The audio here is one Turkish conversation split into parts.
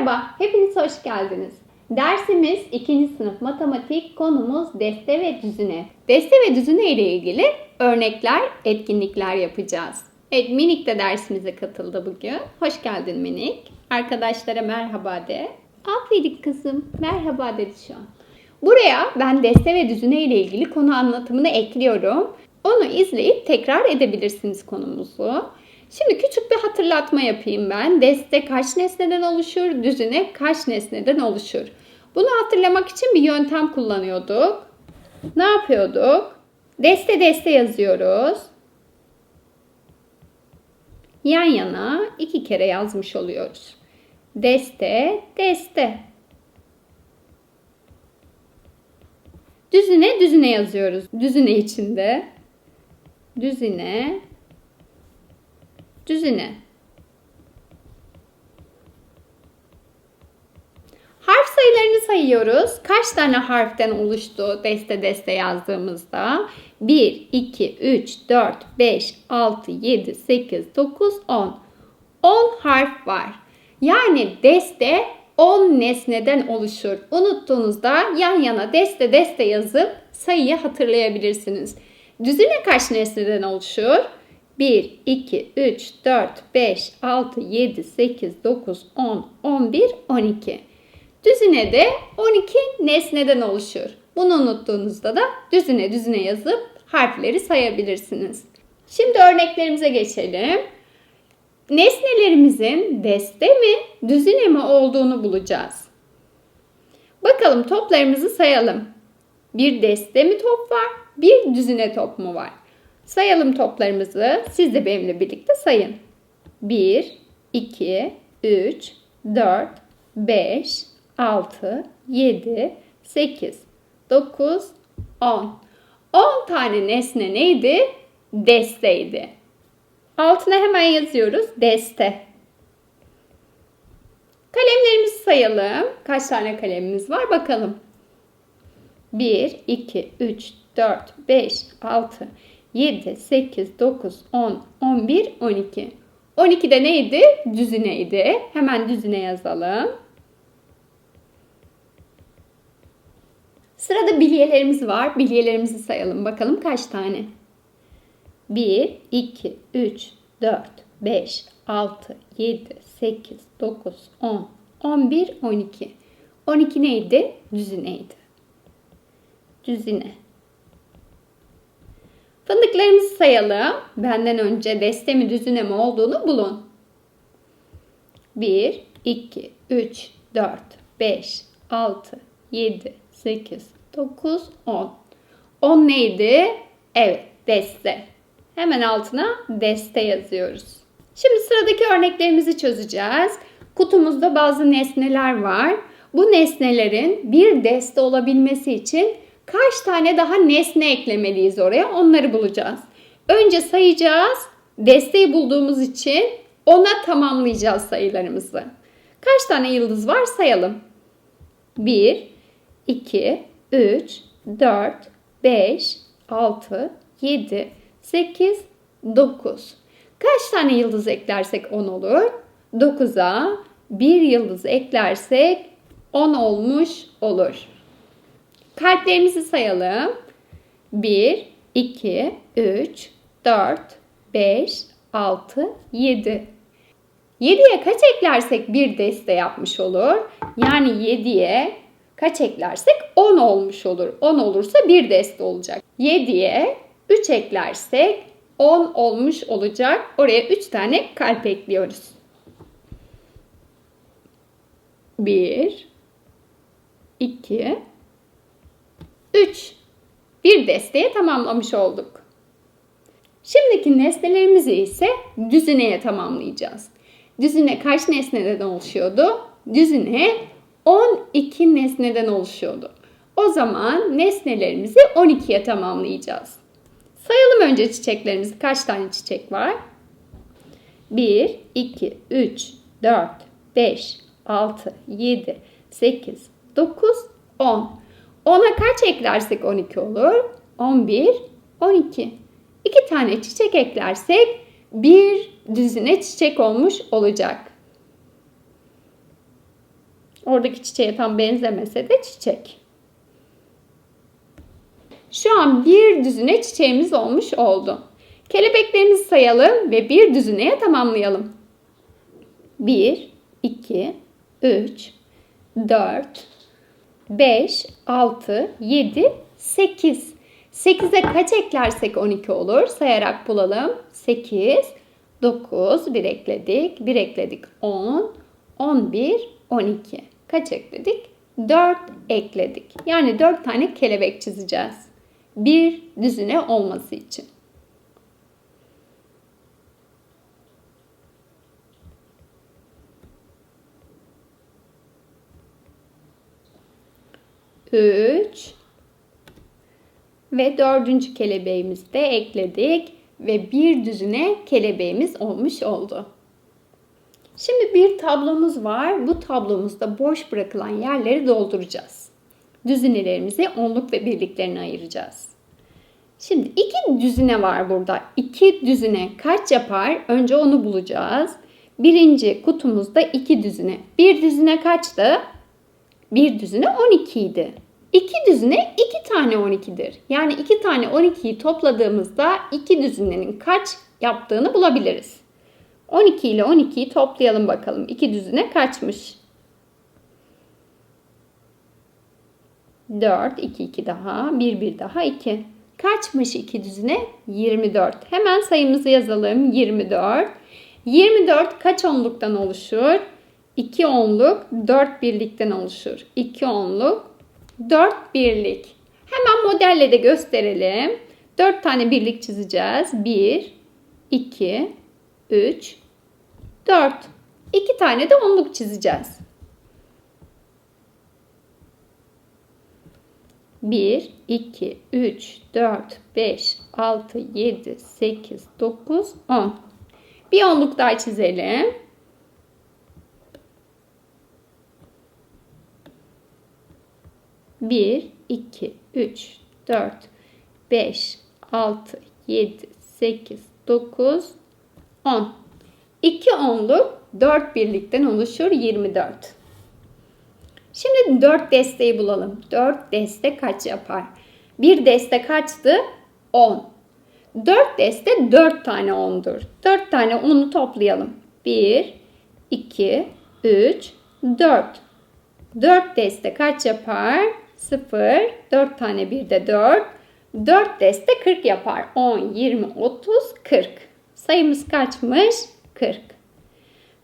Merhaba, hepiniz hoş geldiniz. Dersimiz 2. sınıf matematik, konumuz deste ve düzine. Deste ve düzine ile ilgili örnekler, etkinlikler yapacağız. Evet, Minik de dersimize katıldı bugün. Hoş geldin Minik. Arkadaşlara merhaba de. Aferin kızım, merhaba dedi şu an. Buraya ben deste ve düzine ile ilgili konu anlatımını ekliyorum. Onu izleyip tekrar edebilirsiniz konumuzu. Şimdi küçük bir hatırlatma yapayım ben. Deste kaç nesneden oluşur, düzine kaç nesneden oluşur? Bunu hatırlamak için bir yöntem kullanıyorduk. Ne yapıyorduk? Deste deste yazıyoruz. Yan yana iki kere yazmış oluyoruz. Deste, deste. Düzine, düzine yazıyoruz. Düzine içinde. Düzine, düzine. Harf sayılarını sayıyoruz. Kaç tane harften oluştu deste deste yazdığımızda? 1, 2, 3, 4, 5, 6, 7, 8, 9, 10. 10 harf var. Yani deste 10 nesneden oluşur. Unuttuğunuzda yan yana deste deste yazıp sayıyı hatırlayabilirsiniz. Düzine kaç nesneden oluşur? 1, 2, 3, 4, 5, 6, 7, 8, 9, 10, 11, 12. Düzine de 12 nesneden oluşur. Bunu unuttuğunuzda da düzine düzine yazıp harfleri sayabilirsiniz. Şimdi örneklerimize geçelim. Nesnelerimizin deste mi, düzine mi olduğunu bulacağız. Bakalım toplarımızı sayalım. Bir deste mi top var, bir düzine top mu var? Sayalım toplarımızı. Siz de benimle birlikte sayın. 1, 2, 3, 4, 5, 6, 7, 8, 9, 10. 10 tane nesne neydi? Desteydi. Altına hemen yazıyoruz. Deste. Kalemlerimizi sayalım. Kaç tane kalemimiz var bakalım. 1, 2, 3, 4, 5, 6, 7, 8, 9, 10, 11, 12. 12 de neydi? Düzineydi. Hemen düzine yazalım. Sırada bilyelerimiz var. Bilyelerimizi sayalım. Bakalım kaç tane? 1, 2, 3, 4, 5, 6, 7, 8, 9, 10, 11, 12. 12 neydi? Düzineydi. Düzine. Fındıklarımızı sayalım. Benden önce deste mi düzine mi olduğunu bulun. 1, 2, 3, 4, 5, 6, 7, 8, 9, 10. 10 neydi? Evet, deste. Hemen altına deste yazıyoruz. Şimdi sıradaki örneklerimizi çözeceğiz. Kutumuzda bazı nesneler var. Bu nesnelerin bir deste olabilmesi için kaç tane daha nesne eklemeliyiz oraya onları bulacağız. Önce sayacağız. Desteği bulduğumuz için ona tamamlayacağız sayılarımızı. Kaç tane yıldız var sayalım. 1, 2, 3, 4, 5, 6, 7, 8, 9. Kaç tane yıldız eklersek 10 olur? 9'a 1 yıldız eklersek 10 olmuş olur. Kalplerimizi sayalım. 1, 2, 3, 4, 5, 6, 7. 7'ye kaç eklersek bir deste yapmış olur? Yani 7'ye kaç eklersek 10 olmuş olur. 10 olursa bir deste olacak. 7'ye 3 eklersek 10 olmuş olacak. Oraya 3 tane kalp ekliyoruz. 1 2 3 Bir desteye tamamlamış olduk. Şimdiki nesnelerimizi ise düzineye tamamlayacağız. Düzine kaç nesneden oluşuyordu? Düzine 12 nesneden oluşuyordu. O zaman nesnelerimizi 12'ye tamamlayacağız. Sayalım önce çiçeklerimizi. Kaç tane çiçek var? 1, 2, 3, 4, 5, 6, 7, 8, 9, 10. 10'a kaç eklersek 12 olur? 11, 12. 2 tane çiçek eklersek bir düzine çiçek olmuş olacak. Oradaki çiçeğe tam benzemese de çiçek. Şu an bir düzine çiçeğimiz olmuş oldu. Kelebeklerimizi sayalım ve bir düzineye tamamlayalım. 1, 2, 3, 4, 5, 6, 7, 8. 8'e kaç eklersek 12 olur? Sayarak bulalım. 8, 9, 1 ekledik, 1 ekledik 10, 11, 12. Kaç ekledik? 4 ekledik. Yani 4 tane kelebek çizeceğiz. Bir düzine olması için. Üç ve dördüncü kelebeğimizi de ekledik ve bir düzine kelebeğimiz olmuş oldu. Şimdi bir tablomuz var. Bu tablomuzda boş bırakılan yerleri dolduracağız. Düzinelerimizi onluk ve birliklerine ayıracağız. Şimdi iki düzine var burada. İki düzine kaç yapar? Önce onu bulacağız. Birinci kutumuzda iki düzine. Bir düzine kaçtı? Bir düzine 12 idi. İki düzine iki tane 12'dir. Yani iki tane 12'yi topladığımızda iki düzinenin kaç yaptığını bulabiliriz. 12 ile 12'yi toplayalım bakalım. İki düzine kaçmış? 4, 2, 2 daha, 1, 1 daha 2. Kaçmış iki düzine? 24. Hemen sayımızı yazalım. 24. 24 kaç onluktan oluşur? 2 onluk 4 birlikten oluşur. 2 onluk 4 birlik. Hemen modelle de gösterelim. 4 tane birlik çizeceğiz. 1, 2, 3, 4. 2 tane de onluk çizeceğiz. 1, 2, 3, 4, 5, 6, 7, 8, 9, 10. Bir onluk daha çizelim. Bir, iki, üç, dört, beş, altı, yedi, sekiz, dokuz, on. İki onluk dört birlikten oluşur 24. Şimdi 4 desteği bulalım. 4 deste kaç yapar? Bir deste kaçtı? 10. 4 deste 4 tane 10'dur. 4 tane 10'u toplayalım. 1, 2, 3, 4. 4 deste kaç yapar? 0, 4 tane bir de 4. 4 deste 40 yapar. 10, 20, 30, 40. Sayımız kaçmış? 40.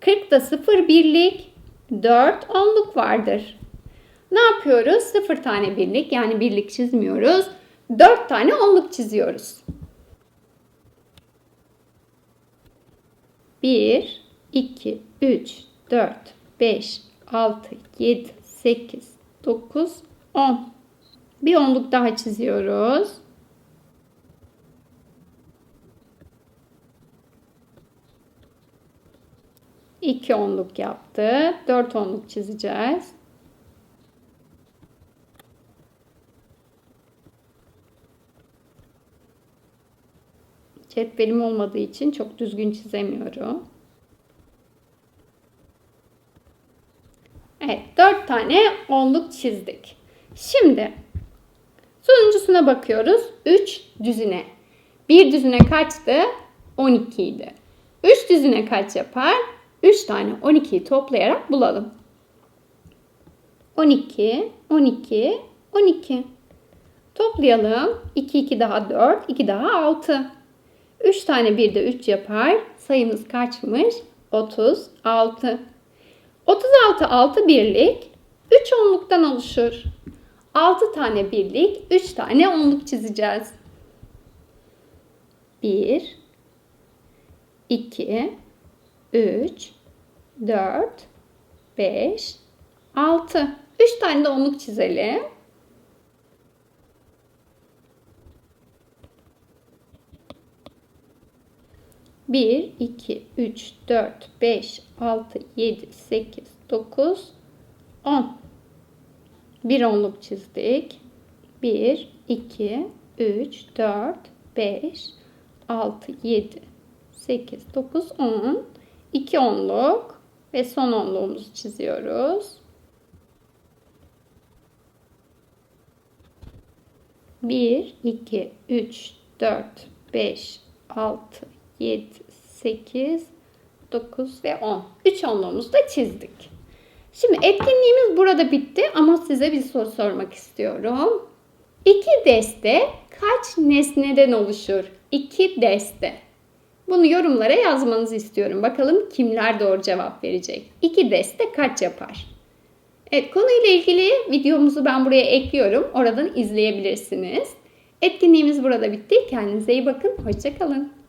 40'da 0 birlik, 4 onluk vardır. Ne yapıyoruz? 0 tane birlik yani birlik çizmiyoruz. 4 tane onluk çiziyoruz. 1, 2, 3, 4, 5, 6, 7, 8, 9, 10. Bir onluk daha çiziyoruz. İki onluk yaptı. Dört onluk çizeceğiz. Cetvelim olmadığı için çok düzgün çizemiyorum. Evet, dört tane onluk çizdik. Şimdi sonuncusuna bakıyoruz. 3 düzine. Bir düzine kaçtı? 12 idi. 3 düzine kaç yapar? 3 tane 12'yi toplayarak bulalım. 12, 12, 12. Toplayalım. 2, 2 daha 4, 2 daha 6. 3 tane bir de 3 yapar. Sayımız kaçmış? 36. 36 6 birlik 3 onluktan oluşur. 6 tane birlik, 3 tane onluk çizeceğiz. 1 2 3 4 5 6 3 tane de onluk çizelim. Bir, iki, üç, dört, beş, altı, yedi, sekiz, dokuz, on. Bir onluk çizdik. 1, 2, 3, 4, 5, 6, 7, 8, 9, 10. 2 onluk ve son onluğumuzu çiziyoruz. 1, 2, 3, 4, 5, 6, 7, 8, 9 ve 10. 3 onluğumuzu da çizdik. Şimdi etkinliğimiz burada bitti ama size bir soru sormak istiyorum. İki deste kaç nesneden oluşur? İki deste. Bunu yorumlara yazmanızı istiyorum. Bakalım kimler doğru cevap verecek. İki deste kaç yapar? Evet konuyla ilgili videomuzu ben buraya ekliyorum. Oradan izleyebilirsiniz. Etkinliğimiz burada bitti. Kendinize iyi bakın. Hoşçakalın.